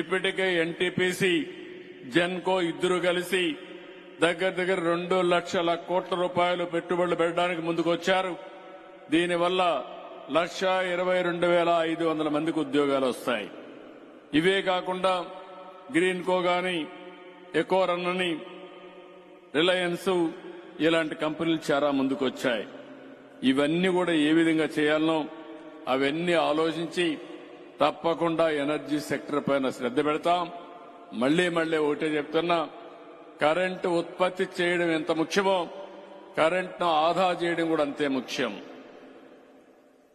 ఇప్పటికే ఎన్టీపీసీ జెన్కో ఇద్దరు కలిసి దగ్గర దగ్గర రెండు లక్షల కోట్ల రూపాయలు పెట్టుబడులు పెట్టడానికి ముందుకొచ్చారు. దీనివల్ల లక్ష ఇరవై రెండు వేల ఐదు వందల మందికి ఉద్యోగాలు వస్తాయి. ఇవే కాకుండా గ్రీన్కో కానీ గాని ఎకోరన్ అని రిలయన్స్ ఇలాంటి కంపెనీలు చాలా ముందుకొచ్చాయి. ఇవన్నీ కూడా ఏ విధంగా చేయాలనో అవన్నీ ఆలోచించి తప్పకుండా ఎనర్జీ సెక్టర్ పైన శ్రద్ధ పెడతాం. మళ్ళీ మళ్ళీ ఒకటే చెప్తున్నా కరెంటు ఉత్పత్తి చేయడం ఎంత ముఖ్యమో కరెంట్ను ఆదా చేయడం కూడా అంతే ముఖ్యం.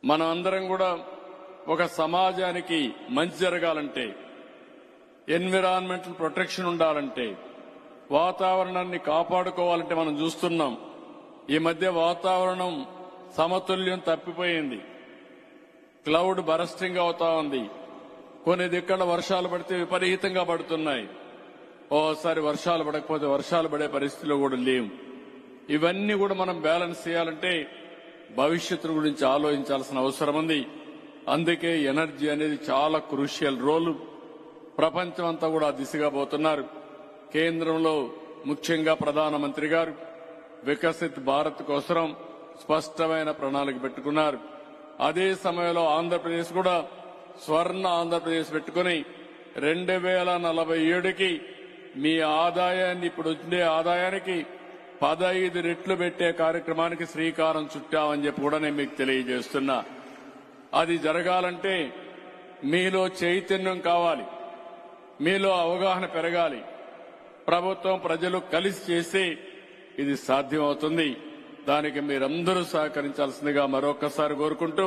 మనం అందరం కూడా ఒక సమాజానికి మంచి జరగాలంటే ఎన్విరాన్మెంటల్ ప్రొటెక్షన్ ఉండాలంటే వాతావరణాన్ని కాపాడుకోవాలంటే మనం చూస్తున్నాం. ఈ మధ్య వాతావరణం సమతుల్యం తప్పిపోయింది. క్లౌడ్ బరస్టింగ్ అవుతా ఉంది. కొన్ని దిక్కల వర్షాలు పడితే విపరీతంగా పడుతున్నాయి. ఓసారి వర్షాలు పడకపోతే వర్షాలు పడే పరిస్థితిలో కూడా లేవు. ఇవన్నీ కూడా మనం బ్యాలెన్స్ చేయాలంటే భవిష్యత్తు గురించి ఆలోచించాల్సిన అవసరం ఉంది. అందుకే ఎనర్జీ అనేది చాలా క్రూషియల్ రోల్. ప్రపంచం అంతా కూడా దిశగా పోతున్నారు. కేంద్రంలో ముఖ్యంగా ప్రధానమంత్రి గారు వికసిత్ భారత్ కోసం స్పష్టమైన ప్రణాళిక పెట్టుకున్నారు. అదే సమయంలో ఆంధ్రప్రదేశ్ కూడా స్వర్ణ ఆంధ్రప్రదేశ్ పెట్టుకుని రెండు వేల నలభై ఏడుకి మీ ఆదాయాన్ని ఇప్పుడు ఉండే ఆదాయానికి పదహైదు రెట్లు పెట్టే కార్యక్రమానికి శ్రీకారం చుట్టామని చెప్పి కూడా నేను మీకు తెలియజేస్తున్నా. అది జరగాలంటే మీలో చైతన్యం కావాలి. మీలో అవగాహన పెరగాలి. ప్రభుత్వం ప్రజలు కలిసి చేస్తే ఇది సాధ్యమవుతుంది. దానికి మీరందరూ సహకరించాల్సిందిగా మరొకసారి కోరుకుంటూ